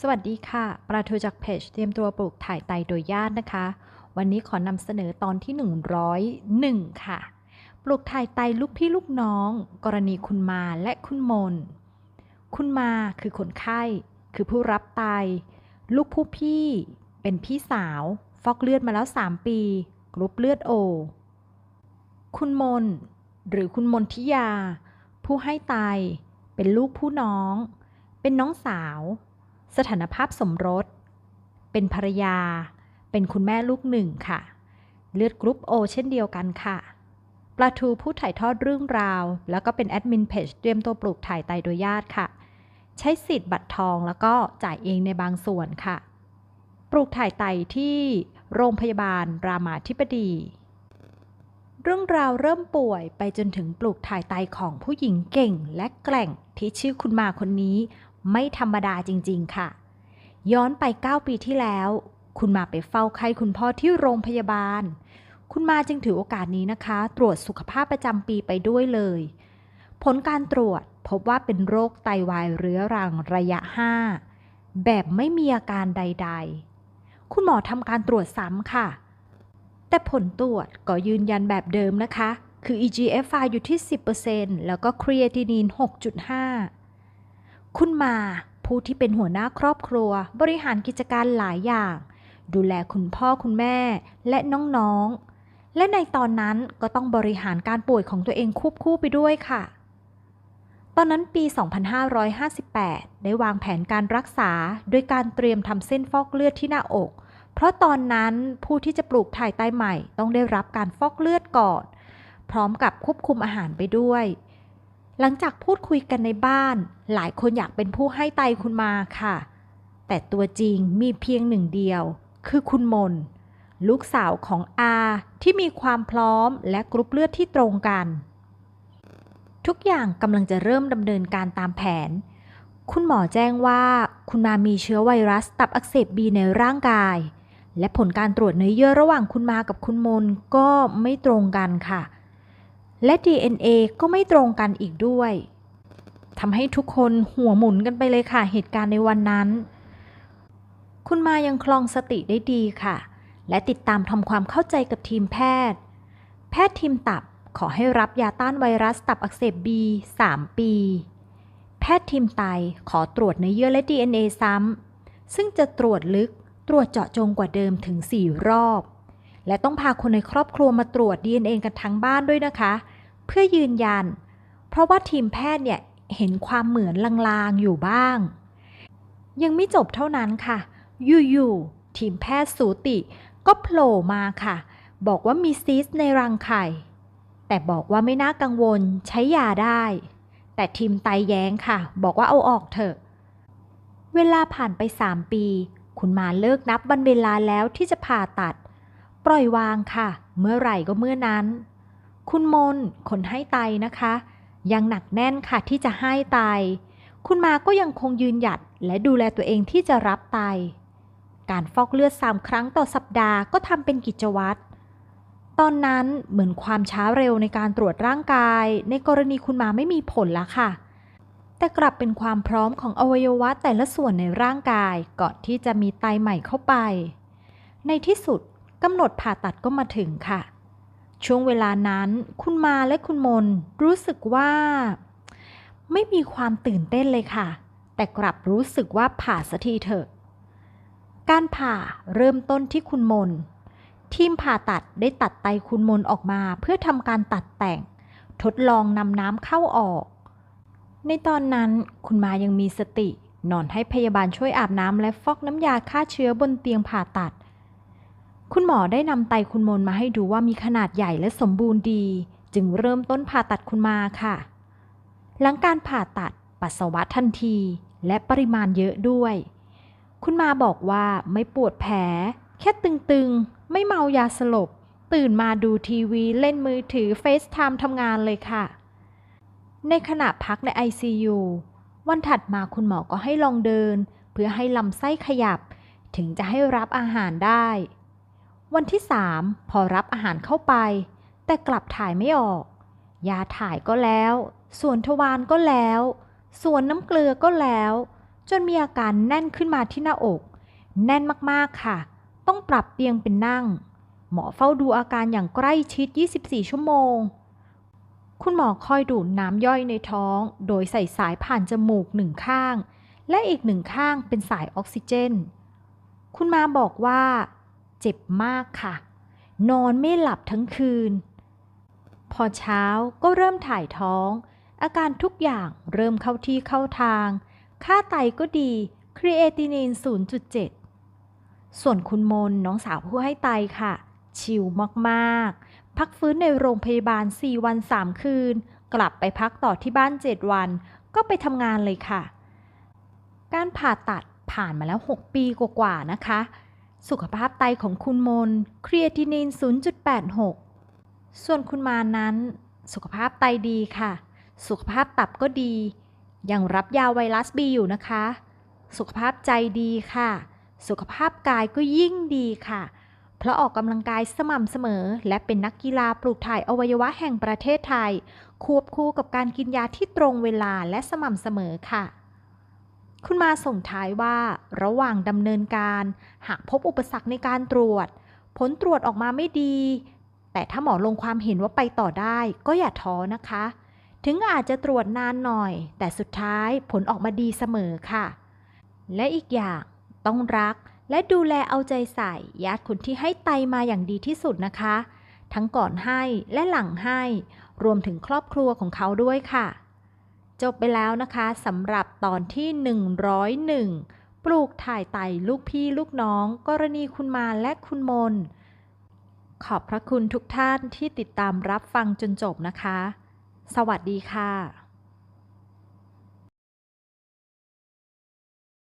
สวัสดีค่ะ ปลาทูจากเพจเตรียมตัวปลูกถ่ายไตโดยญาตินะคะ วันนี้ขอนำเสนอตอนที่ 101 ค่ะ ปลูกถ่ายไตลูกพี่ลูกน้อง กรณีคุณมาและคุณมน คุณมาคือคนไข้ คือผู้รับไต ลูกผู้พี่ เป็นพี่สาว ฟอกเลือดมาแล้ว 3 ปี กรุ๊ปเลือดโอ คุณมน หรือคุณมนทิยา ผู้ให้ไต เป็นลูกผู้น้อง เป็นน้องสาว สถานภาพสมรส เป็นภรรยา เป็นคุณแม่ลูกหนึ่งค่ะ เลือดกรุ๊ปโอเช่นเดียวกันค่ะ ปลาทูผู้ถ่ายทอดเรื่องราว แล้วก็เป็นแอดมินเพจเตรียมตัวปลูกถ่ายไตโดยญาติค่ะ ใช้สิทธิ์บัตรทองแล้วก็จ่ายเองในบางส่วนค่ะ ปลูกถ่ายไตที่โรงพยาบาลรามาธิบดี เรื่องราวเริ่มป่วยไปจนถึงปลูกถ่ายไตของผู้หญิงเก่งและแกร่งที่ชื่อคุณมาคนนี้ ไม่ธรรมดาจริง ๆ ค่ะ ย้อนไป 9 ปีที่แล้ว คุณมาไปเฝ้าไข้คุณพ่อที่โรงพยาบาล คุณมาจึงถือโอกาสนี้นะคะ ตรวจสุขภาพประจำปีไปด้วยเลย ผลการตรวจพบว่าเป็นโรคไตวายเรื้อรังระยะ 5 แบบไม่มีอาการใด ๆ คุณหมอทำการตรวจซ้ำค่ะ แต่ผลตรวจก็ยืนยันแบบเดิมนะคะ คือ EGFR อยู่ที่ 10%แล้วก็ครีเอตินิน6.5 คุณมา ผู้ที่เป็นหัวหน้าครอบครัว บริหารกิจการหลายอย่าง ดูแลคุณพ่อคุณแม่และน้องๆ และในตอนนั้นก็ต้องบริหารการป่วยของตัวเองควบคู่ไปด้วยค่ะ ตอนนั้นปี 2558 ได้วางแผนการรักษาโดยการเตรียมทำเส้นฟอกเลือดที่หน้าอก เพราะตอนนั้นผู้ที่จะปลูกถ่ายไตใหม่ต้องได้รับการฟอกเลือดก่อน พร้อมกับควบคุมอาหารไปด้วย หลังจากพูดคุยกันในบ้าน หลายคนอยากเป็นผู้ให้ไตคุณมาค่ะ แต่ตัวจริงมีเพียงหนึ่งเดียว คือคุณมน ลูกสาวของอาที่มีความพร้อมและกรุ๊ปเลือดที่ตรงกัน ทุกอย่างกำลังจะเริ่มดำเนินการตามแผน คุณหมอแจ้งว่าคุณมามีเชื้อไวรัสตับอักเสบบีในร่างกาย และผลการตรวจเนื้อเยื่อระหว่างคุณมากับคุณมนก็ไม่ตรงกันค่ะ และ DNA ก็ไม่ตรงกันอีกด้วยทำให้ทุกคนหัวหมุนกันไปเลยค่ะเหตุการณ์ในวันนั้น คุณมายังคลองสติได้ดีค่ะ และติดตามทำความเข้าใจกับทีมแพทย์ แพทย์ทีมตับขอให้รับยาต้านไวรัสตับอักเสบบี3ปี แพทย์ทีมไตขอตรวจเนื้อเยื่อและ DNA ซ้ำซึ่งจะตรวจลึกตรวจเจาะจงกว่าเดิมถึง 4 รอบ และต้องพาคนในครอบครัวมาตรวจ DNA กันทั้งบ้านด้วยนะคะ เพื่อยืนยัน เพราะว่าทีมแพทย์เนี่ยเห็นความเหมือนลางๆอยู่บ้าง ยังไม่จบเท่านั้นค่ะ อยู่ๆทีมแพทย์สูติก็โผล่มาค่ะ บอกว่ามีซีสต์ในรังไข่ แต่บอกว่าไม่น่ากังวลใช้ยาได้ แต่ทีมไตแย้งค่ะ บอกว่าเอาออกเถอะ เวลาผ่านไป 3 ปี คุณมาเลิกนับวันเวลาแล้วที่จะผ่าตัด ปล่อยวางค่ะ เมื่อไหร่ก็เมื่อนั้น คุณมนคนให้ไตนะคะ ยังหนักแน่นค่ะที่จะให้ไต คุณมาก็ยังคงยืนหยัดและดูแลตัวเองที่จะรับไต การฟอกเลือดสามครั้งต่อสัปดาห์ก็ทำเป็นกิจวัตร ตอนนั้นเหมือนความช้าเร็วในการตรวจร่างกาย ในกรณีคุณมาไม่มีผลละค่ะแต่กลับเป็นความพร้อมของอวัยวะแต่ละส่วนในร่างกายก่อนที่จะมีไตใหม่เข้าไป ในที่สุด กำหนดผ่าตัดก็มาถึงค่ะ ช่วงเวลานั้นคุณมาและคุณมนรู้สึกว่า ไม่มีความตื่นเต้นเลยค่ะ แต่กลับรู้สึกว่าผ่าสักทีเถอะ การผ่าเริ่มต้นที่คุณมน ทีมผ่าตัดได้ตัดไตคุณมนออกมาเพื่อทำการตัดแต่ง ทดลองนำน้ำเข้าออก ในตอนนั้นคุณมายังมีสตินอนให้พยาบาลช่วยอาบน้ำและฟอกน้ำยาฆ่าเชื้อบนเตียงผ่าตัด คุณหมอได้นำไตคุณมนมาให้ดูว่ามีขนาดใหญ่และสมบูรณ์ดี จึงเริ่มต้นผ่าตัดคุณมาค่ะ หลังการผ่าตัดปัสสาวะทันที และปริมาณเยอะด้วย คุณมาบอกว่าไม่ปวดแผล แค่ตึงๆ ไม่เมายาสลบ ตื่นมาดูทีวีเล่นมือถือเฟซไทม์ทำงานเลยค่ะ ในขณะพักใน ICU วันถัดมาคุณหมอก็ให้ลองเดิน เพื่อให้ลำไส้ขยับ ถึงจะให้รับอาหารได้ วันที่3พอรับอาหารเข้าไป แต่กลับถ่ายไม่ออก ยาถ่ายก็แล้ว ส่วนทวารก็แล้ว ส่วนน้ำเกลือก็แล้ว จนมีอาการแน่นขึ้นมาที่หน้าอก แน่นมากๆค่ะ ต้องปรับเตียงเป็นนั่ง หมอเฝ้าดูอาการอย่างใกล้ชิด 24 ชั่วโมง คุณหมอคอยดูดน้ำย่อยในท้อง โดยใส่สายผ่านจมูกหนึ่งข้าง และอีกหนึ่งข้างเป็นสายออกซิเจน คุณมาบอกว่า เจ็บมากค่ะ นอนไม่หลับทั้งคืน พอเช้าก็เริ่มถ่ายท้อง อาการทุกอย่างเริ่มเข้าที่เข้าทาง ค่าไตก็ดี ครีเอตินิน0.7 ส่วนคุณมนน้องสาวผู้ให้ไตค่ะ ชิลมากๆ พักฟื้นในโรงพยาบาล 4 วัน 3 คืน กลับไปพักต่อที่บ้าน 7 วัน ก็ไปทำงานเลยค่ะ การผ่าตัดผ่านมาแล้ว 6 ปีกว่าๆนะคะ สุขภาพไตของคุณมนครีเอตินิน 0.86 ส่วนคุณมานั้น สุขภาพไตดีค่ะ สุขภาพตับก็ดี ยังรับยาไวรัสบีอยู่นะคะ สุขภาพใจดีค่ะ สุขภาพกายก็ยิ่งดีค่ะ เพราะออกกำลังกายสม่ำเสมอ และเป็นนักกีฬาปลูกถ่ายอวัยวะแห่งประเทศไทย ควบคู่กับการกินยาที่ตรงเวลาและสม่ำเสมอค่ะ คุณมาส่งท้ายว่า ระหว่างดำเนินการ หากพบอุปสรรคในการตรวจ ผลตรวจออกมาไม่ดี แต่ถ้าหมอลงความเห็นว่าไปต่อได้ ก็อย่าท้อนะคะ ถึงอาจจะตรวจนานหน่อย แต่สุดท้ายผลออกมาดีเสมอค่ะ และอีกอย่างต้องรักและดูแลเอาใจใส่ญาติคนที่ให้ไตมาอย่างดีที่สุดนะคะ ทั้งก่อนให้และหลังให้ รวมถึงครอบครัวของเขาด้วยค่ะ จบไปแล้วนะคะสำหรับตอนที่ 101 ปลูกถ่ายไตลูกพี่ลูกน้อง กรณีคุณมาและคุณมน ขอบพระคุณทุกท่านที่ติดตามรับฟังจนจบนะคะ สวัสดีค่ะ